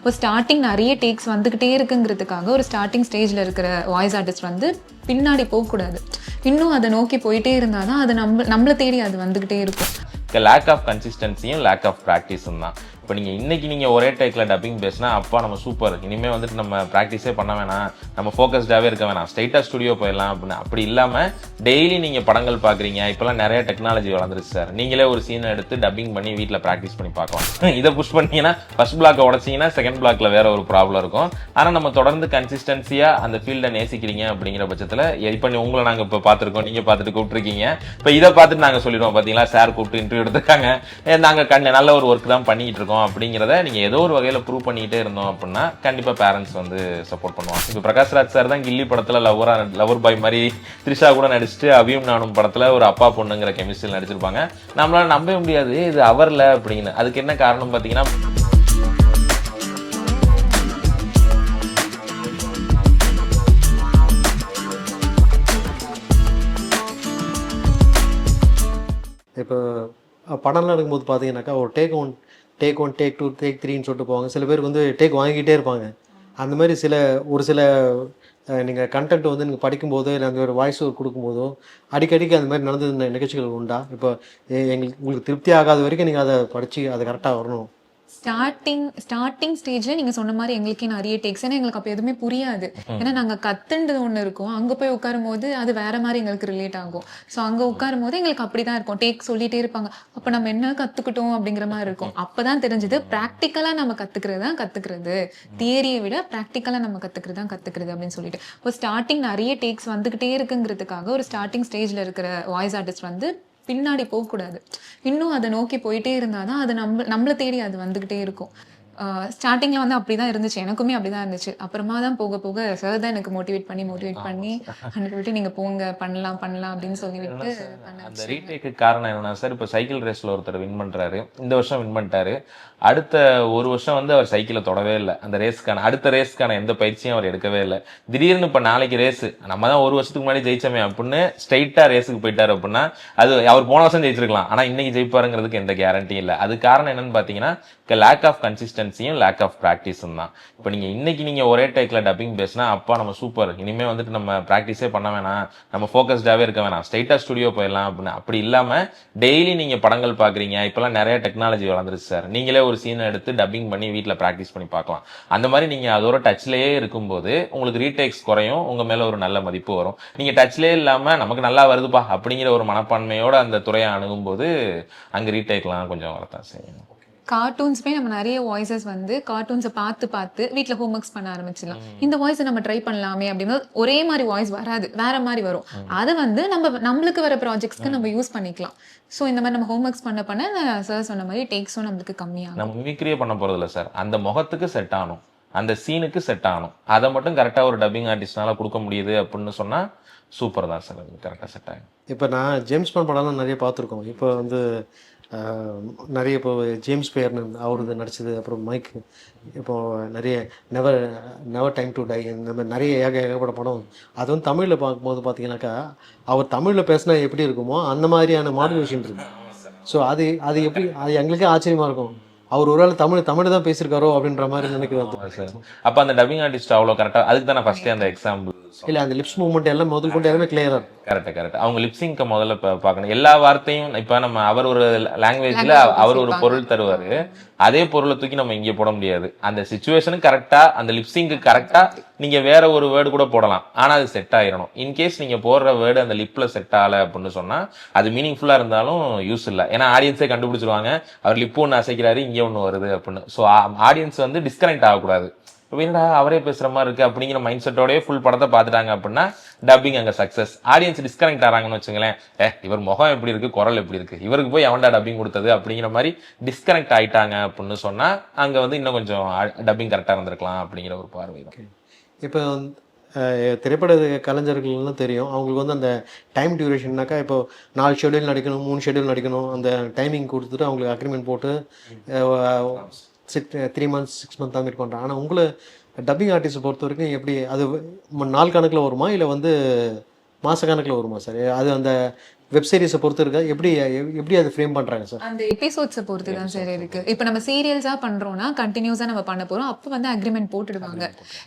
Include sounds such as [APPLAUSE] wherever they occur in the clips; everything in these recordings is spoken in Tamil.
இப்போ ஸ்டார்டிங் நிறைய டேக்ஸ் வந்துக்கிட்டே இருக்குங்கிறதுக்காக ஒரு ஸ்டார்டிங் ஸ்டேஜில் இருக்கிற வாய்ஸ் ஆர்டிஸ்ட் வந்து பின்னாடி போகக்கூடாது. இன்னும் அதை நோக்கி போயிட்டே இருந்தால் தான் அது நம்ம நம்மளை தேடி அது வந்துக்கிட்டே இருக்கும். லேக் ஆஃப் கன்சிஸ்டன்சியும் லேக் ஆஃப் ப்ராக்டிஸும் தான். இப்போ நீங்கள் இன்றைக்கி நீங்கள் ஒரே டேக்கில் டப்பிங் பேசினா அப்பா நம்ம சூப்பர் இனிமேல் வந்துட்டு நம்ம ப்ராக்டிஸே பண்ண வேணாம். நம்ம ஃபோக்கஸ்டாகவே இருக்க வேணாம். ஸ்ட்ரைட்டாக ஸ்டுடியோ போயிடலாம் அப்படின்னு. அப்படி இல்லாமல் டெய்லி நீங்கள் படங்கள் பார்க்குறீங்க இப்போலாம் நிறைய டெக்னாலஜி வளர்ந்துருச்சு சார் நீங்களே ஒரு சீனை எடுத்து டப்பிங் பண்ணி வீட்டில் ப்ராக்டிஸ் பண்ணி பார்க்கலாம். [LAUGHS] இதை புஷ் பண்ணீங்கன்னா ஃபர்ஸ்ட் பிளாக்கை உடச்சிங்கன்னா செகண்ட் பிளாக்ல வேற ஒரு ப்ராப்ளம் இருக்கும். ஆனால் நம்ம தொடர்ந்து கன்சிஸ்டன்சியாக அந்த ஃபீல்டை நேசிக்கிறீங்க அப்படிங்கிற பட்சத்தில் இப்போ உங்களை நாங்கள் இப்போ பார்த்துருக்கோம். நீங்கள் பார்த்துட்டு கூப்பிட்டுருக்கீங்க. இப்போ இதை பார்த்துட்டு நாங்கள் சொல்லிடுவோம் பார்த்தீங்களா சார் கூப்பிட்டு இன்டர்வியூ எடுத்துருக்காங்க. நாங்கள் கண்ணு நல்ல ஒரு ஒர்க் தான் பண்ணிக்கிட்டு இருக்கோம். அப்படிங்கிறத நீங்கள் ஏதோ ஒரு வகையில் ப்ரூவ் பண்ணிக்கிட்டே இருந்தோம் அப்படின்னா கண்டிப்பாக பேரண்ட்ஸ் வந்து சப்போர்ட் பண்ணுவாங்க. இப்போ பிரகாஷ்ராஜ் சார் தான் கில்லி படத்தில் லவ்வரா லவர் பாய் மாதிரி த்ரிஷா கூட நடிச்சுட்டு அவியும் நானும் படத்தில் ஒரு அப்பா பொண்ணுங்கிற கெமிஸ்ட்ரியில் நடிச்சிருப்பாங்க. நம்மளால் நம்பவே முடியாது இது அவரில் அப்படின்னு. அதுக்கு என்ன காரணம் பார்த்தீங்கன்னா இப்போ படம்லாம் எடுக்கும்போது பார்த்தீங்கன்னாக்கா ஒரு take one take one take two take த்ரீன்னு சொல்லிட்டு போவாங்க. சில பேருக்கு வந்து டேக் வாங்கிக்கிட்டே இருப்பாங்க. அந்த மாதிரி சில ஒரு சில நீங்கள் கண்டென்ட் வந்து நீங்கள் படிக்கும்போதோ இல்லை அந்த ஒரு வாய்ஸ் கொடுக்கும்போதோ அடிக்கடிக்கு அந்த மாதிரி நடந்தது நிகழ்ச்சிகள் உண்டா? இப்போ எங்களுக்கு உங்களுக்கு திருப்தி ஆகாத வரைக்கும் நீங்கள் அதை படித்து அதை கரெக்டாக வரணும். ஸ்டார்டிங் ஸ்டார்டிங் ஸ்டேஜ்ல நீங்க சொன்ன மாதிரி எங்களுக்கே நிறைய டேக்ஸ் ஏன்னா எங்களுக்கு அப்போ எதுவுமே புரியாது. ஏன்னா நாங்க கத்துன்றது ஒண்ணு இருக்கும். அங்க போய் உட்காரும் போது அது வேற மாதிரி எங்களுக்கு ரிலேட் ஆகும். ஸோ அங்க உட்காரும் போது எங்களுக்கு அப்படிதான் இருக்கும். டேக் சொல்லிட்டே இருப்பாங்க. அப்ப நம்ம என்ன கத்துக்கிட்டோம் அப்படிங்கிற மாதிரி இருக்கும். அப்பதான் தெரிஞ்சது ப்ராக்டிக்கலா நம்ம கத்துக்கிறது தான் கத்துக்கிறது. தியரியை விட ப்ராக்டிக்கலா நம்ம கத்துக்கிறது தான் கத்துக்கிறது அப்படின்னு சொல்லிட்டு. இப்போ ஸ்டார்டிங் நிறைய டேக்ஸ் வந்துகிட்டே இருக்குங்கிறதுக்காக ஒரு ஸ்டார்டிங் ஸ்டேஜ்ல இருக்கிற வாய்ஸ் ஆர்டிஸ்ட் வந்து பின்னாடி போகக்கூடாது. இன்னும் அதை நோக்கி போயிட்டே இருந்தால் தான் அது நம்ம நம்மளை தேடி அது வந்துக்கிட்டே இருக்கும். ஸ்டார்டிங்கில் வந்து அப்படி தான் இருந்துச்சு. எனக்குமே அப்படி தான் இருந்துச்சு. அப்புறமா தான் போக போக சார் தான் எனக்கு மோட்டிவேட் பண்ணி மோட்டிவேட் பண்ணி அனுப்பி விட்டு நீங்கள் போங்க பண்ணலாம் பண்ணலாம் அப்படின்னு சொல்லிவிட்டு அந்த ரீடேக்கு காரணம் என்னன்னா சார் இப்போ சைக்கிள் ரேஸ்ல ஒருத்தர் வின் பண்றாரு. இந்த வருஷம் வின் பண்ணிட்டாரு. அடுத்த ஒரு வருஷம் வந்து அவர் சைக்கிளை தொடவே இல்லை. அந்த ரேஸ்க்கான அடுத்த ரேஸ்க்கான எந்த பயிற்சியும் அவர் எடுக்கவே இல்லை. திடீர்னு இப்போ நாளைக்கு ரேஸ் நம்ம தான் ஒரு வருஷத்துக்கு முன்னாடி ஜெயிச்சோமே அப்படின்னு ஸ்ட்ரைட்டா ரேஸுக்கு போயிட்டாரு அப்படின்னா அது அவர் போன வருஷம் ஜெயிச்சிருக்கலாம். ஆனா இன்னைக்கு ஜெயிப்பாருங்கிறதுக்கு எந்த கேரண்டியும் இல்லை. அது காரணம் என்னன்னு பாத்தீங்கன்னா லேக் ஆஃப் கன்சிஸ்டன்சியும் லேக் ஆஃப் ப்ராக்டிஸும் தான். இப்போ நீங்க இன்னைக்கு நீங்க ஒரே டேக்ல டப்பிங் பேசினா அப்பா நம்ம சூப்பர் இனிமேல் வந்துட்டு நம்ம ப்ராக்டிஸே பண்ண வேணாம். நம்ம ஃபோக்கஸ்டாகவே இருக்க வேணாம். ஸ்ட்ரைட்டாக ஸ்டுடியோ போயிடலாம் அப்படின்னு. அப்படி இல்லாமல் டெய்லி நீங்கள் படங்கள் பார்க்குறீங்க இப்போல்லாம் நிறைய டெக்னாலஜி வளர்ந்துருச்சு சார் நீங்களே ஒரு சீனை எடுத்து டப்பிங் பண்ணி வீட்டில் ப்ராக்டிஸ் பண்ணி பார்க்கலாம். அந்த மாதிரி நீங்கள் அதோட டச்லேயே இருக்கும்போது உங்களுக்கு ரீடேக்ஸ் குறையும். உங்கள் மேலே ஒரு நல்ல மதிப்பு வரும். நீங்கள் டச்லேயே இல்லாமல் நமக்கு நல்லா வருதுப்பா அப்படிங்கிற ஒரு மனப்பான்மையோட அந்த துறையை அணுகும்போது அங்கே ரீடேக்லாம் கொஞ்சம் வரத்தான் செய்யணும் கார்ட்டூன்ஸ்மே நம்ம நிறைய வாய்ஸஸ் வந்து கார்ட்டூன்ஸை பார்த்து பார்த்து வீட்டில் ஹோம்ஒர்க்ஸ் பண்ண ஆரம்பிச்சிடலாம். இந்த வாய்ஸை நம்ம ட்ரை பண்ணலாமே அப்படின்னு ஒரே மாதிரி வாய்ஸ் வராது. வேற மாதிரி வரும். அதை வந்து நம்ம நம்மளுக்கு வர ப்ராஜெக்ட்ஸ்க்கு நம்ம யூஸ் பண்ணிக்கலாம். ஸோ இந்த மாதிரி நம்ம ஹோம்ஒர்க்ஸ் பண்ண பண்ண சார் சொன்ன மாதிரி டேக்ஸும் நம்மளுக்கு கம்மியாகும். நம்ம மிமிக்ரியே பண்ண போறதில்ல சார் அந்த முகத்துக்கு செட் ஆகணும். அந்த சீனுக்கு செட் ஆகணும். அதை மட்டும் கரெக்டா ஒரு டப்பிங் ஆர்டிஸ்ட்னால கொடுக்க முடியுது அப்படின்னு சொன்னா சூப்பர் தான் சார் அது கரெக்டா செட் ஆகும் இப்போ நான் ஜேம்ஸ் பாண்ட் படம்லாம் நிறைய பார்த்துருக்கோம். இப்போ வந்து நிறைய இப்போ ஜேம்ஸ் பேர்னு அவரது நடிச்சது அப்புறம் மைக். இப்போ நிறைய never never time to die இந்த மாதிரி நிறைய ஏக ஏகப்பட்ட படம். அது வந்து தமிழில் பார்க்கும்போது பார்த்தீங்கன்னாக்கா அவர் தமிழில் பேசினா எப்படி இருக்குமோ அந்த மாதிரியான மாடுலேஷன் இருக்கு. ஸோ அது அது எப்படி அது எங்களுக்கே ஆச்சரியமா இருக்கும். அவர் ஒரு வேளை தமிழ் தமிழ் தான் பேசியிருக்காரோ அப்படின்ற மாதிரி நினைக்கிறது. சார் அப்ப அந்த டப்பிங் ஆர்டிஸ்ட் அவ்வளோ கரெக்டா அதுக்கு தான் நான் ஃபர்ஸ்டே அந்த எக்ஸாம்பிள் இல்லை அந்த லிப்ஸ் மூவ்மெண்ட் எல்லாம் முதல் கொண்டு எல்லாமே கிளியராக இருக்கும். கரெக்ட் கரெக்ட் அவங்க லிப்சிங்க முதல்ல பா- பார்க்கணும். எல்லா வார்த்தையும் இப்ப நம்ம அவர் ஒரு லாங்குவேஜ்ல Language அவர் ஒரு. பொருள் தருவாரு. அதே பொருளை தூக்கி நம்ம இங்க போட முடியாது. அந்த சுச்சுவேஷனுக்கு கரெக்டா அந்த லிப்சிங்க்கு கரெக்டா நீங்க வேற ஒரு வேர்டு கூட போடலாம். ஆனா அது செட் ஆயிரணும். இன்கேஸ் நீங்க போடுற வேர்டு அந்த லிப்ல செட் ஆகல அப்படின்னு சொன்னா அது மீனிங்ஃபுல்லாக இருந்தாலும் யூஸ் இல்ல. ஏன்னா ஆடியன்ஸே கண்டுபிடிச்சிருவாங்க. அவர் லிப்பு ஒன்று அசைக்கிறாரு இங்கே ஒன்று வருது அப்படின்னு. ஸோ ஆடியன்ஸ் வந்து டிஸ்கனெக்ட் ஆகக்கூடாது. என்னடா அவரே பேசுற மாதிரி இருக்கு அப்படிங்கிற மைண்ட் செட்டோடய ஃபுல் படத்தை பார்த்துட்டாங்க அப்படின்னா டப்பிங் அங்க சக்ஸஸ் ஆடியன்ஸ் டிஸ்கனெக்ட் ஆகிறாங்கன்னு வச்சுங்களேன். ஏ இவர் முகம் எப்படி இருக்கு குரல் எப்படி இருக்கு? இவருக்கு போய் அவன்டா டப்பிங் கொடுத்தது அப்படிங்கிற மாதிரி டிஸ்கனெக்ட் ஆயிட்டாங்க அப்படின்னு சொன்னா அங்க வந்து இன்னும் கொஞ்சம் டப்பிங் கரெக்டா இருந்திருக்கலாம் அப்படிங்கிற ஒரு பார்வை தான். இப்போ வந்து, திரைப்பட கலைஞர்கள்லாம் தெரியும். அவங்களுக்கு வந்து அந்த டைம் டியூரேஷன்னாக்கா இப்போ நாலு ஷெடியூல் நடிக்கணும் மூணு ஷெடியூல் நடிக்கணும். அந்த டைமிங் கொடுத்துட்டு அவங்களுக்கு அக்ரிமெண்ட் போட்டு six three months six month தான் மீட் பண்ணுறாங்க ஆனால் உங்களை டப்பிங் ஆர்டிஸ்ட் பொறுத்த வரைக்கும் எப்படி அது நாள் கணக்கில் வருமா? இல்லை வந்து மாத கணக்கில் வருமா சார் அது அந்த வெப் சீரிஸை பொறுத்து இருக்கா எப்படி எப்படி அதை ஃப்ரேம் பண்ணுறாங்க சார் அந்த எபிசோட்ஸை பொறுத்து தான் சார் இருக்கு. இப்போ நம்ம சீரியல்ஸாக பண்ணுறோம்னா கண்டினியூஸாக நம்ம பண்ண போகிறோம் அப்போ வந்து அக்ரிமெண்ட் போட்டுடுவாங்க.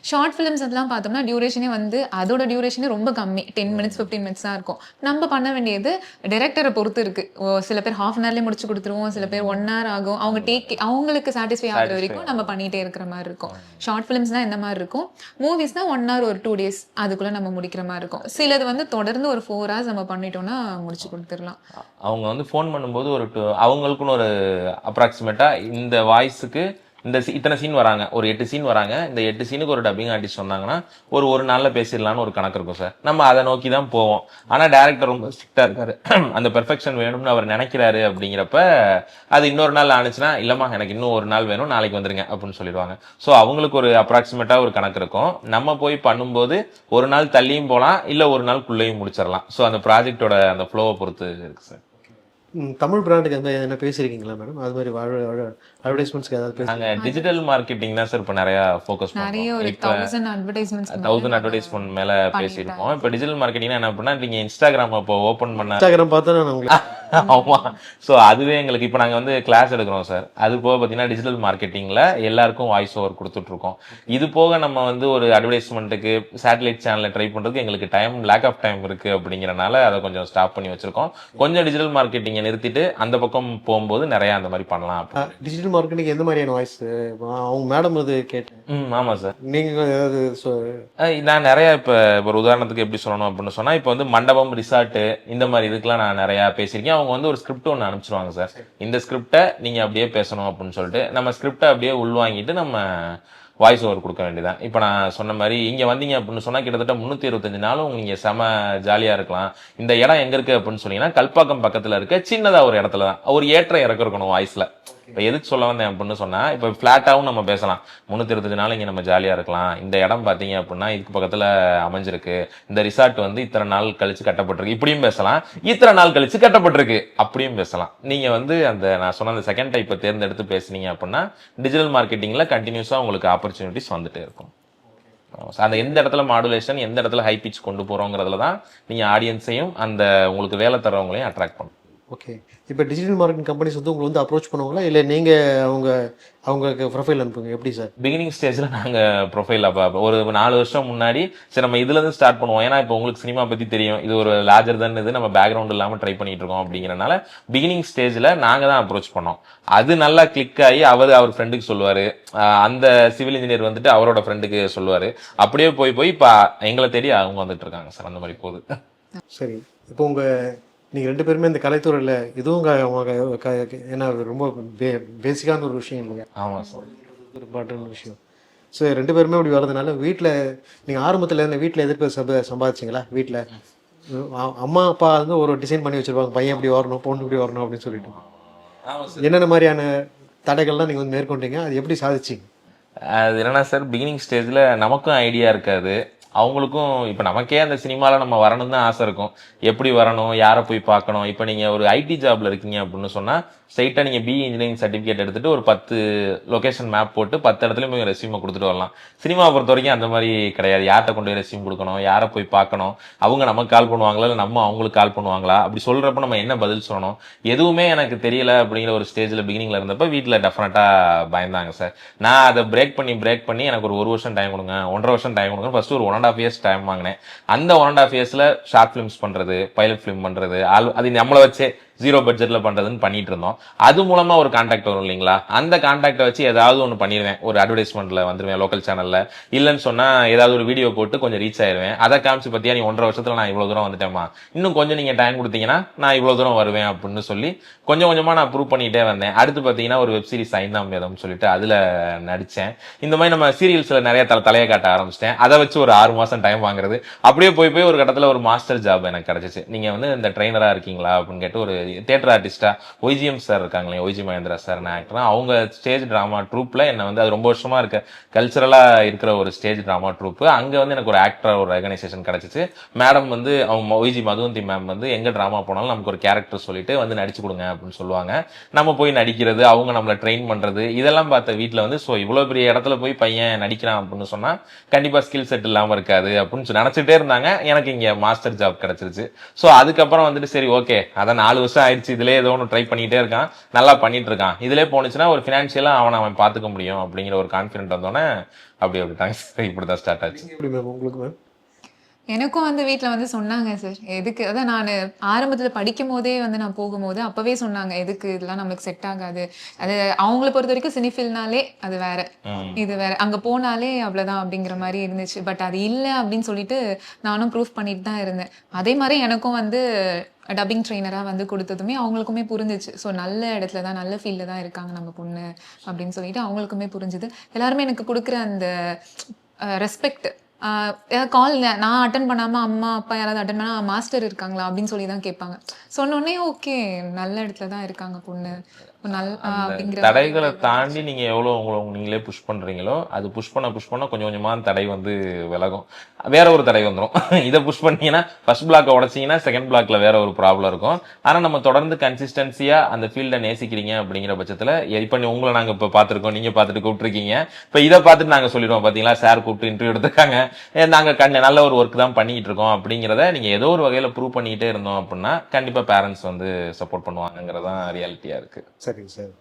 ஷார்ட் ஃபிலிம்ஸ் அதெல்லாம் பார்த்தோம்னா டியூரேஷனே வந்து அதோட டியூரேஷனே ரொம்ப கம்மி. டென் மினிட்ஸ் ஃபிஃப்டீன் மினிட்ஸ் தான் இருக்கும். நம்ம பண்ண வேண்டியது டைரக்டரை பொறுத்து இருக்கு சில பேர் ஹாஃப் அன் ஹவர்லேயே முடிச்சு கொடுத்துருவோம். சில பேர் ஒன் ஹவர் ஆகும். அவங்க டேக் அவங்களுக்கு சாட்டிஸ்ஃபை ஆகிற வரைக்கும் நம்ம பண்ணிட்டே இருக்கிற மாதிரி இருக்கும். ஷார்ட் ஃபிலிம்ஸ்னால் இந்த மாதிரி இருக்கும். மூவிஸ்னால் ஒன் ஹவர் ஒரு டூ டேஸ் அதுக்குள்ளே நம்ம முடிக்கிற மாதிரி இருக்கும். சிலது வந்து தொடர்ந்து ஒரு ஃபோர் ஹவர்ஸ் நம்ம பண்ணிட்டோம்னா முடிச்சு கொடுத்துடலாம். அவங்க வந்து ஃபோன் பண்ணும்போது ஒரு அவங்களுக்குன்னு ஒரு அப்ராக்சிமேட்டா இந்த வாய்ஸுக்கு இந்த இத்தனை சீன் வராங்க. ஒரு எட்டு சீன் வராங்க. இந்த எட்டு சீனுக்கு ஒரு டப்பிங் ஆர்டிஸ்ட் சொன்னாங்கன்னா ஒரு ஒரு நாளில் பேசிடலான்னு ஒரு கணக்கு இருக்கும் சார். நம்ம அதை நோக்கி தான் போவோம். ஆனால் டேரக்டர் ரொம்ப ஸ்ட்ரிக்டாக இருக்காரு. [CLEARS THROAT] அந்த பெர்ஃபெக்ஷன் வேணும்னு அவர் நினைக்கிறாரு அப்படிங்கிறப்ப அது இன்னொரு நாள் ஆனிச்சுன்னா இல்லைம்மா எனக்கு இன்னும் ஒரு நாள் வேணும் நாளைக்கு வந்துருங்க அப்படின்னு சொல்லிடுவாங்க. ஸோ அவங்களுக்கு ஒரு அப்ராக்சிமேட்டாக ஒரு கணக்கு இருக்கும். நம்ம போய் பண்ணும்போது ஒரு நாள் தள்ளியும் போகலாம் இல்லை ஒரு நாள் குள்ளேயும் முடிச்சிடலாம். ஸோ அந்த ப்ராஜெக்டோட அந்த ஃப்ளோவை பொறுத்து இருக்குது சார். தமிழ் பிராண்டுக்கு அந்த மாதிரி எதனா பேசியிருக்கீங்களா மேடம் அது மாதிரி அட்வர்டைஸ்மெண்ட்ஸ்க்கு ஏதாவது நாங்க டிஜிட்டல் மார்க்கெட்டிங் தான் சார் இப்போ நிறைய ஃபோக்கஸ் நிறைய பண்ணுறோம் இப்போ தௌசண்ட் அட்வர்டைஸ்மெண்ட் மேல பேசியிருக்கோம். இப்போ டிஜிட்டல் மார்க்கெட்டிங்னா என்ன பண்ணா நீங்க இன்ஸ்டாகிராம் இப்போ ஓப்பன் பண்ண இன்ஸ்டாகிராம் பார்த்தா நான் உங்களுக்கு ஆமா. ஸோ அதுவே எங்களுக்கு இப்போ நாங்க வந்து கிளாஸ் எடுக்கிறோம் சார் அது போக பார்த்தீங்கன்னா டிஜிட்டல் மார்க்கெட்டிங்ல எல்லாருக்கும் வாய்ஸ் ஓவர் கொடுத்துட்டு இருக்கோம் இது போக நம்ம வந்து ஒரு அட்வர்டைஸ்மெண்ட்டுக்கு சேட்டலைட் சேனல்ல ட்ரை பண்றதுக்கு எங்களுக்கு டைம் லேக் ஆஃப் டைம் இருக்கு அப்படிங்கறனால அதை கொஞ்சம் ஸ்டாப் பண்ணி வச்சிருக்கோம். கொஞ்சம் டிஜிட்டல் மார்க்கெட்டிங்கை நிறுத்திட்டு அந்த பக்கம் போகும்போது நிறைய அந்த மாதிரி பண்ணலாம். டிஜிட்டல் மார்க்கெட்டிங் எந்த மாதிரியான வாய்ஸ் அவங்க மேடம் அது கேட்டேன். ம் ஆமா சார் நீங்கள் ஏதாவது நான் நிறைய இப்போ ஒரு உதாரணத்துக்கு எப்படி சொல்லணும் அப்படின்னு சொன்னா இப்போ வந்து மண்டபம் ரிசார்ட்டு இந்த மாதிரி இதுக்கெல்லாம் நான் நிறைய பேசியிருக்கேன். அவங்க வந்து ஒரு ஸ்கிரிப்ட் ஒன்று அனுப்பிச்சிருவாங்க சார். இந்த ஸ்கிரிப்டை நீங்க அப்படியே பேசணும் அப்படின்னு சொல்லிட்டு நம்ம ஸ்கிரிப்டை அப்படியே உள்வாங்கிட்டு நம்ம வாய்ஸ் ஓவர் கொடுக்க வேண்டியதான் இப்போ நான் சொன்ன மாதிரி இங்க வந்தீங்க அப்படின்னு சொன்னா கிட்டத்தட்ட முந்நூற்றி இருபத்தஞ்சு நாளும் நீங்க செம ஜாலியா இருக்கலாம். இந்த இடம் எங்க இருக்கு அப்படின்னு சொன்னீங்கன்னா கல்பாக்கம் பக்கத்துல இருக்க சின்னதா ஒரு இடத்துல தான் ஒரு ஏற்ற இறக்கம் இருக்கணும் வாய்ஸ்ல இப்போ எதுக்கு சொல்ல வந்தேன் அப்படின்னு சொன்னால் இப்போ ஃப்ளாட்டாகவும் நம்ம பேசலாம். முந்நூற்றி இருபத்தஞ்சு நாள் இங்கே நம்ம ஜாலியாக இருக்கலாம். இந்த இடம் பார்த்தீங்க அப்படின்னா இதுக்கு பக்கத்தில் அமைஞ்சிருக்கு. இந்த ரிசார்ட் வந்து இத்தனை நாள் கழித்து கட்டப்பட்டிருக்கு. இப்படியும் பேசலாம். இத்தனை நாள் கழித்து கட்டப்பட்டிருக்கு. அப்படியும் பேசலாம். நீங்கள் வந்து அந்த நான் சொன்ன அந்த செகண்ட் டைப்பை தேர்ந்தெடுத்து பேசுனீங்க அப்படின்னா டிஜிட்டல் மார்க்கெட்டிங்கில் கண்டினியூஸாக உங்களுக்கு ஆப்பர்ச்சுனிட்டிஸ் வந்துட்டே இருக்கும். அந்த எந்த இடத்துல மாடுலேஷன் எந்த இடத்துல ஹை பிச் கொண்டு போகிறோங்கிறதுல தான் நீங்கள் ஆடியன்ஸையும் அந்த உங்களுக்கு வேலை தரவங்களையும் அட்ராக்ட் பண்ணும். ஓகே இப்போ டிஜிட்டல் மார்க்கெட்டிங் கம்பெனிஸ் வந்து உங்களை வந்து அப்ரோச் பண்ணுவாங்களா? இல்லை நீங்கள் அவங்க அவங்களுக்கு ப்ரொஃபைல் அனுப்புங்க. எப்படி சார் பிகினிங் ஸ்டேஜ்ல நாங்க ப்ரொஃபைல் அப்ப ஒரு நாலு வருஷம் முன்னாடி சரி நம்ம இதுல இருந்து ஸ்டார்ட் பண்ணுவோம். ஏன்னா இப்போ உங்களுக்கு சினிமா பத்தி தெரியும். இது ஒரு லார்ஜர் தன் இது நம்ம பேக்ரவுண்ட் இல்லாம ட்ரை பண்ணிட்டு இருக்கோம் அப்படிங்கறனால பிகினிங் ஸ்டேஜ்ல நாங்க தான் அப்ரோச் பண்ணோம். அது நல்லா கிளிக் ஆகி அவர் அவர் ஃப்ரெண்டுக்கு சொல்லுவாரு. அந்த சிவில் இன்ஜினியர் வந்துட்டு அவரோட ஃப்ரெண்டுக்கு சொல்லுவாரு. அப்படியே போய் போய் இப்ப எங்களை தேடி அவங்க வந்துட்டு இருக்காங்க சார் அந்த மாதிரி போகுது. சரி. இப்போ உங்கள் நீங்கள் ரெண்டு பேருமே இந்த கலைத்துறையில் இதுவும் ஏன்னா அது ரொம்ப பே பேசிக்கான ஒரு விஷயம் இல்லையா? ஆமா சார். ஒரு விஷயம். ஸோ ரெண்டு பேருமே இப்படி வரதுனால வீட்டில் நீங்கள் ஆரம்பத்தில் இருந்த வீட்டில் எதிர்ப்பு சம்ப சம்பாதிச்சிங்களா வீட்டில் அம்மா அப்பா வந்து ஒரு டிசைன் பண்ணி வச்சிருப்பாங்க. பையன் இப்படி வரணும் பொண்ணு இப்படி வரணும் அப்படின்னு சொல்லிட்டு. என்னென்ன மாதிரியான தடைகள்லாம் நீங்கள் வந்து மேற்கொண்டீங்க? அது எப்படி சாதிச்சிங்க? அது என்னன்னா சார் பிகினிங் ஸ்டேஜ்ல நமக்கும் ஐடியா இருக்காது. அவங்களுக்கும் இப்போ நமக்கே அந்த சினிமாவில் நம்ம வரணும் தான் ஆசை இருக்கும். எப்படி வரணும் யாரை போய் பார்க்கணும்? இப்போ நீங்கள் ஒரு ஐடி ஜாப்ல இருக்கீங்க அப்படின்னு சொன்னால் ஸ்ட்ரைட்டாக நீங்கள் பி இன்ஜினியரிங் சர்டிஃபிகேட் எடுத்துகிட்டு ஒரு பத்து லொகேஷன் மேப் போட்டு பத்து இடத்துலையும் போய் ரெசியூமை கொடுத்துட்டு வரலாம். சினிமாவை பொறுத்த வரைக்கும் அந்த மாதிரி கிடையாது. யார்கிட்ட கொண்டு போய் ரெசியூம் கொடுக்கணும்? யாரை போய் பார்க்கணும்? அவங்க நமக்கு கால் பண்ணுவாங்களா? இல்லை நம்ம அவங்களுக்கு கால் பண்ணுவாங்களா? அப்படி சொல்கிறப்ப நம்ம என்ன பதில் சொல்லணும்? எதுவுமே எனக்கு தெரியல அப்படிங்கிற ஒரு ஸ்டேஜில் பிகினிங்கில் இருந்தப்போ வீட்டில் டெஃபினட்டாக பயந்தாங்க சார் நான் அதை பிரேக் பண்ணி பிரேக் பண்ணி எனக்கு ஒரு ஒரு வருஷம் டைம் கொடுங்க. ஒன்றரை வருஷம் டைம் கொடுங்க ஃபர்ஸ்ட் ஒரு one and half years time வாங்கினேன். அந்த ஒன் அண்ட் ஆஃப் இயர்ஸில் ஷார்ட் ஃபிலிம்ஸ் பண்ணுறது பைலட் ஃபிலிம் பண்ணுறது அது நம்மளை வச்சே ஜீரோ பட்ஜெட்டில் பண்ணுறதுன்னு பண்ணிட்டு இருந்தோம் அது மூலமாக ஒரு காண்டாக்ட் வரும் இல்லைங்களா? அந்த காண்டாக்டை வச்சு ஏதாவது ஒன்று பண்ணிடுவேன் ஒரு அட்வர்டைஸ்மெண்ட்டில் வந்துடுவேன் லோக்கல் சேனலில் இல்லைன்னு சொன்னால் ஏதாவது ஒரு வீடியோ போட்டு கொஞ்சம் ரீச் ஆயிடுவேன் அதை காமிச்சு பற்றியா நீ ஒன்றரை வருஷத்தில் நான் இவ்வளோ தூரம் வந்துட்டேமா இன்னும் கொஞ்சம் நீங்கள் டைம் கொடுத்தீங்கன்னா நான் இவ்வளோ தூரம் வருவேன் அப்படின்னு சொல்லி கொஞ்சம் கொஞ்சமாக நான் ப்ரூவ் பண்ணிகிட்டே வந்தேன். அடுத்து பார்த்தீங்கன்னா ஒரு வெப் சீரிஸ் ஐந்தாம் வேதம்னு சொல்லிட்டு அதில் நடித்தேன் இந்த மாதிரி நம்ம சீரியல்ஸில் நிறைய தலை தலையை காட்ட ஆரம்பிச்சிட்டேன். அதை வச்சு ஒரு ஆறு மாதம் டைம் வாங்குறது. அப்படியே போய் போய் ஒரு கட்டத்தில் ஒரு மாஸ்டர் ஜாப் எனக்கு கிடச்சிச்சு. நீங்கள் வந்து இந்த ட்ரைனரா இருக்கீங்களா? அப்படின்னு கேட்டு ஒரு தேட்டர் ஆர்டிஸ்டா ஒய்ஜிஎம் சார் இருக்காங்களே ஒய்ஜி மகேந்திரா சார் நான் ஆக்டரா அவங்க ஸ்டேஜ் ட்ராமா ட்ரூப்ல என்ன வந்து அது ரொம்ப வருஷமா இருக்க. கல்ச்சரலா இருக்கிற ஒரு ஸ்டேஜ் ட்ராமா ட்ரூப் அங்க வந்து எனக்கு ஒரு ஆக்டர் ஒரு ஆர்கனைசேஷன் கிடைச்சிச்சு. மேடம் வந்து அவங்க ஒய்ஜி மதுவந்தி மேம் வந்து எங்க ட்ராமா போனாலும் நமக்கு ஒரு கேரக்டர் சொல்லிட்டு வந்து நடிச்சு கொடுங்க அப்படின்னு சொல்லுவாங்க. நம்ம போய் நடிக்கிறது அவங்க நம்மளை ட்ரெயின் பண்றது இதெல்லாம் பார்த்த வீட்டில் வந்து ஸோ இவ்வளவு பெரிய இடத்துல போய் பையன் நடிக்கிறான் அப்படின்னு சொன்னா கண்டிப்பா ஸ்கில் செட் இல்லாம இருக்காது அப்படின்னு சொல்லி நினைச்சிட்டே இருந்தாங்க. எனக்கு இங்க மாஸ்டர் ஜாப் கிடைச்சிருச்சு. ஸோ அதுக்கப்புறம் வந்துட்டு சரி ஓகே அதான் நாலு வருஷம் ஆயிடுச்சு இதுலயே ஏதோ ஒன்று ட்ரை பண்ணிட்டே இருக்கான். நல்லா பண்ணிட்டு இருக்கான். இதிலே போனுச்சுன்னா ஒரு ஃபினான்ஷியலா அவனை அவன் பார்த்துக்க முடியும் அப்படிங்கிற ஒரு கான்ஃபிடென்ட் வந்தோடனே அப்படி அப்படிட்டாங்க இப்படிதான் ஸ்டார்ட் ஆச்சு. எப்படி மேம் உங்களுக்கு மேம் எனக்கும் வந்து வீட்ல வந்து சொன்னாங்க சார் எதுக்கு? அதான் நான் ஆரம்பத்துல படிக்கும் போதே வந்து நான் போகும்போது அப்பவே சொன்னாங்க எதுக்கு? இதெல்லாம் நம்மளுக்கு செட் ஆகாது. அது அவங்கள பொறுத்த வரைக்கும் சினிஃபில்னாலே அது வேற. இது வேற. அங்க போனாலே அவ்வளவுதான் அப்படிங்கிற மாதிரி இருந்துச்சு. பட் அது இல்லை அப்படின்னு சொல்லிட்டு நானும் ப்ரூஃப் பண்ணிட்டு தான் இருந்தேன். அதே மாதிரி எனக்கும் வந்து டப்பிங் ட்ரெயினராக வந்து கொடுத்ததுமே அவங்களுக்குமே புரிஞ்சிச்சு. ஸோ நல்ல இடத்துல தான் நல்ல ஃபீல்டில் தான் இருக்காங்க நம்ம பொண்ணு அப்படின்னு சொல்லிட்டு அவங்களுக்குமே புரிஞ்சுது. எல்லாருமே எனக்கு கொடுக்குற அந்த ரெஸ்பெக்ட் கால் நான் அட்டன் பண்ணாமல் அம்மா அப்பா யாராவது அட்டன் பண்ணால் மாஸ்டர் இருக்காங்களா அப்படின்னு சொல்லி தான் கேட்பாங்க. சொன்னோடனே ஓகே நல்ல இடத்துல தான் இருக்காங்க பொண்ணு. தடைகளை தாண்டி நீங்க எவ்வளவு உங்களை உங்க நீங்களே புஷ் பண்றீங்களோ அது புஷ் பண்ண புஷ் பண்ண கொஞ்சம் கொஞ்சமா தடை வந்து விலகும். வேற ஒரு தடை வந்துடும் [LAUGHS] இதை புஷ் பண்ணீங்கன்னா ஃபர்ஸ்ட் பிளாக்கை உடச்சிங்கன்னா செகண்ட் பிளாக்ல வேற ஒரு ப்ராப்ளம் இருக்கும். ஆனா நம்ம தொடர்ந்து கன்சிஸ்டன்சியா அந்த ஃபீல்டை நேசிக்கிறீங்க அப்படிங்கிற பட்சத்துல இப்ப நீ- உங்களை நாங்க இப்ப பாத்திருக்கோம் நீங்க பார்த்துட்டு கூப்பிட்டுருக்கீங்க. இப்ப இதை பார்த்துட்டு நாங்க சொல்லிடுவோம் பாத்தீங்களா? சார் கூப்பிட்டு இன்டர்வியூ எடுத்திருக்காங்க. நாங்க கண் நல்ல ஒரு ஒர்க் தான் பண்ணிட்டு இருக்கோம் அப்படிங்கிறத நீங்க ஏதோ ஒரு வகையில ப்ரூவ் பண்ணிக்கிட்டே இருந்தோம் அப்படின்னா கண்டிப்பா பேரண்ட்ஸ் வந்து சப்போர்ட் பண்ணுவாங்கங்கிறதான் ரியாலிட்டியா இருக்கு. சரிங்க சார்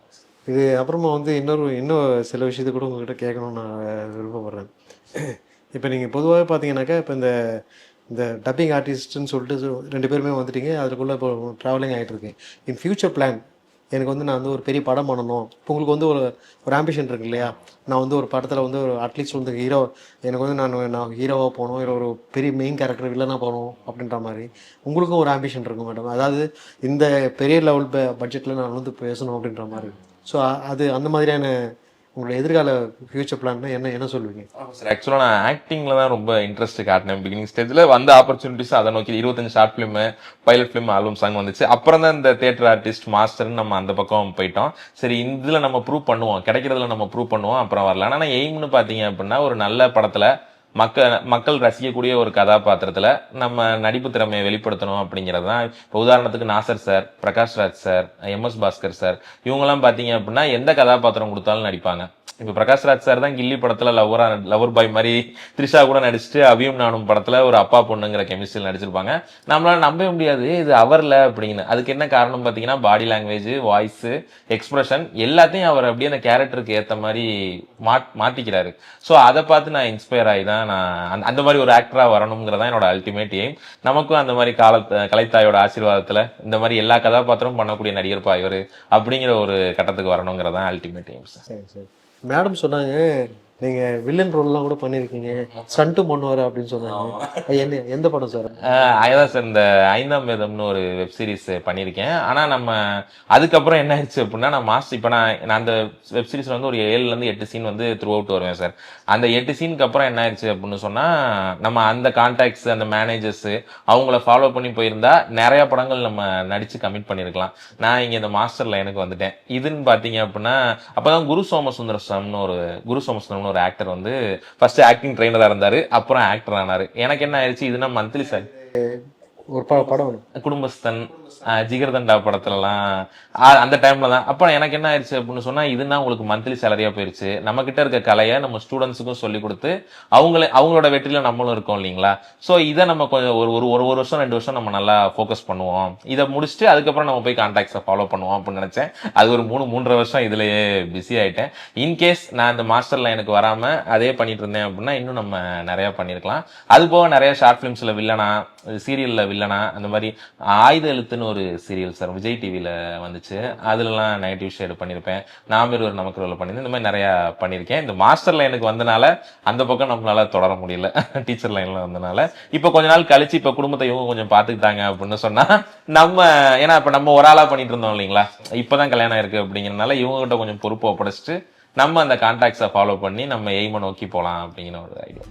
இது அப்புறமா வந்து இன்னொரு இன்னும் சில விஷயத்தை கூட உங்ககிட்ட கேட்கணும்னு நான் விருப்பப்படுறேன். இப்போ நீங்கள் பொதுவாகவே பார்த்தீங்கன்னாக்கா இப்போ இந்த இந்த டப்பிங் ஆர்டிஸ்ட்னு சொல்லிட்டு ரெண்டு பேருமே வந்துட்டீங்க. அதுக்குள்ளே இப்போ ட்ராவலிங் ஆகிட்டு இருக்கு. இன் ஃபியூச்சர் பிளான் எனக்கு வந்து நான் வந்து ஒரு பெரிய படம் பண்ணணும். இப்போ உங்களுக்கு வந்து ஒரு ஒரு ஆம்பிஷன் இருக்கு இல்லையா? நான் வந்து ஒரு படத்தில் வந்து ஒரு அட்லீஸ்ட் வந்து ஹீரோ எனக்கு வந்து நான் நான் ஹீரோவாக போகணும். இல்லை ஒரு பெரிய மெயின் கேரக்டர் வில்லனாக போகணும் அப்படின்ற மாதிரி. உங்களுக்கும் ஒரு ஆம்பிஷன் இருக்கும் மேடம் அதாவது இந்த பெரிய லெவல் பட்ஜெட்டில் நான் வந்து பேசணும் அப்படின்ற மாதிரி. ஸோ அது அந்த மாதிரியான உங்களோட எதிர்கால ஃபியூச்சர் பிளான்னா என்ன என்ன சொல்லுவீங்க? சார் ஆக்சுவலாக நான் ஆக்டிங்கில் தான் ரொம்ப இன்ட்ரெஸ்ட் காட்டினேன். பிகினிங் ஸ்டேஜில் வந்த ஆப்பர்ச்சுனிட்டிஸ் அதை நோக்கி இருபத்தஞ்சு short film pilot film album song வந்துச்சு. அப்புறம் தான் இந்த தேட்டர் ஆர்டிஸ்ட் மாஸ்டர்னு நம்ம அந்த பக்கம் போயிட்டோம். சரி இதில் நம்ம ப்ரூவ் பண்ணுவோம். கிடைக்கிறதுல நம்ம ப்ரூவ் பண்ணுவோம். அப்புறம் வரல. ஆனால் எய்ம்னு பார்த்தீங்க அப்படின்னா ஒரு நல்ல படத்தில் மக்கள் மக்கள் ரசிக்கக்கூடிய ஒரு கதாபாத்திரத்தில் நம்ம நடிப்பு திறமையை வெளிப்படுத்தணும் அப்படிங்கிறது தான். இப்போ உதாரணத்துக்கு Nassar sir Prakash Raj sir M S Bhaskar sir இவங்கெல்லாம் பார்த்தீங்க அப்படின்னா எந்த கதாபாத்திரம் கொடுத்தாலும் நடிப்பாங்க. இப்போ பிரகாஷ் ராஜ் சார் தான் கில்லி படத்துல லவ்வரா லவர் பாய் மாதிரி த்ரிஷா கூட நடிச்சுட்டு அவியும் நானும் படத்துல ஒரு அப்பா பொண்ணுங்கிற கெமிஸ்ட்ரியில் நடிச்சிருப்பாங்க. நம்மளால நம்பவே முடியாது இது அவர்ல அப்படின்னு அதுக்கு என்ன காரணம் பார்த்தீங்கன்னா பாடி லாங்குவேஜ் வாய்ஸு எக்ஸ்பிரஷன் எல்லாத்தையும் அவர் அப்படியே அந்த கேரக்டருக்கு ஏற்ற மாதிரி மாட் மாட்டிக்கிறாரு ஸோ அதை பார்த்து நான் இன்ஸ்பயர் ஆகி தான் நான் அந்த- அந்த மாதிரி ஒரு ஆக்டரா வரணுங்கிறதா என்னோட அல்டிமேட் எய்ம் நமக்கும் அந்த மாதிரி கால கலைத்தாயோட ஆசீர்வாதத்தில் இந்த மாதிரி எல்லா கதாபாத்திரமும் பண்ணக்கூடிய நடிகர் பாய்வர் அப்படிங்கிற ஒரு கட்டத்துக்கு வரணுங்கிறதான் அல்டிமேட் எய்ம்ஸ் சார் சரி சரி. மேடம் சொன்னாங்க நீங்கள் வில்லன் ரோல்லாம் கூட பண்ணியிருக்கீங்க ஸ்டண்ட்டும் பண்ணுவார் அப்படின்னு சொன்னாங்க. என்ன எந்த படம் சார்? அதான் சார் இந்த ஐந்தாம் வேதம்னு ஒரு வெப் சீரிஸ் பண்ணியிருக்கேன் ஆனா நம்ம அதுக்கப்புறம் என்ன ஆயிடுச்சு அப்படின்னா நான் மாஸ்டர் இப்போ நான் நான் அந்த வெப் சீரிஸ்ல வந்து ஒரு ஏழுல இருந்து எட்டு சீன் வந்து த்ரூ அவுட் வருவேன் சார். அந்த எட்டு சீனுக்கு அப்புறம் என்ன ஆயிடுச்சு அப்படின்னு சொன்னா நம்ம அந்த கான்டாக்ட்ஸ் அந்த மேனேஜர்ஸ் அவங்கள ஃபாலோ பண்ணி போயிருந்தா நிறைய படங்கள் நம்ம நடிச்சு கமிட் பண்ணியிருக்கலாம் நான் இங்க இந்த மாஸ்டர்ல எனக்கு வந்துட்டேன். இதுன்னு பாத்தீங்க அப்படின்னா அப்பதான் குரு சோமசுந்தரம்னு ஒரு குரு சோமசுந்தரம்னு ஒரு ஆக்டர் வந்து ஃபர்ஸ்ட் ஆக்டிங் ட்ரைனரா இருந்தாரு அப்புறம் ஆக்டர் ஆனாரு. எனக்கு என்ன ஆயிடுச்சு இதுனா மந்த்லி சார் ஒரு படம் குடும்பஸ்தன் ஜிகர்தண்டா படத்துலலாம். அந்த டைம்ல தான். அப்ப எனக்கு என்ன ஆயிடுச்சு அப்படின்னு சொன்னா இதுனா உங்களுக்கு மந்த்லி சேலரியா போயிருச்சு. நம்ம கிட்ட இருக்க கலையை நம்ம ஸ்டூடெண்ட்ஸுக்கும் சொல்லி கொடுத்து அவங்கள அவங்களோட வெற்றியில நம்மளும் இருக்கோம் இல்லைங்களா? சோ இதை நம்ம கொஞ்சம் ஒரு ஒரு ஒரு ஒரு வருஷம் ரெண்டு வருஷம் நம்ம நல்லா ஃபோக்கஸ் பண்ணுவோம். இதை முடிச்சுட்டு அதுக்கப்புறம் நம்ம போய் கான்டாக்ட்ஸை ஃபாலோ பண்ணுவோம் அப்படின்னு நினைச்சேன். அது ஒரு மூணு மூன்றரை வருஷம் இதுலயே பிஸி ஆயிட்டேன். இன்கேஸ் நான் இந்த மாஸ்டர்ல எனக்கு வராம அதே பண்ணிட்டு இருந்தேன் அப்படின்னா இன்னும் நம்ம நிறைய பண்ணிருக்கலாம். அது போக நிறைய ஷார்ட் ஃபிலிம்ஸ்ல வில்லனா சீரியல்ல வில்லனா அந்த மாதிரி ஆயுத எழுத்துன்னு ஒரு சீரியல் சார் விஜய் டிவில வந்துச்சு. அதுலலாம் நெகட்டிவ் ஷேடு பண்ணியிருப்பேன் நாம் இருவர் நமக்கு ரோல் பண்ணியிருந்தேன் இந்த மாதிரி நிறைய பண்ணியிருக்கேன் இந்த மாஸ்டர் லைனுக்கு வந்தனால அந்த பக்கம் நம்மளால தொடர முடியல. [LAUGHS] டீச்சர் லைனில் வந்தனால. இப்போ கொஞ்ச நாள் கழிச்சு இப்போ குடும்பத்தை இவங்க கொஞ்சம் பார்த்துக்கிட்டாங்க அப்படின்னு சொன்னா நம்ம ஏன்னா இப்போ நம்ம ஒரு ஆளா பண்ணிட்டு இருந்தோம் இல்லைங்களா? இப்போதான் கல்யாணம் இருக்குது அப்படிங்கறதுனால இவங்க கிட்ட கொஞ்சம் பொறுப்பு ஒப்படைச்சிட்டு நம்ம அந்த கான்டாக்ட்ஸை ஃபாலோ பண்ணி நம்ம எய்மை நோக்கி போகலாம் அப்படிங்கிற ஒரு ஐடியா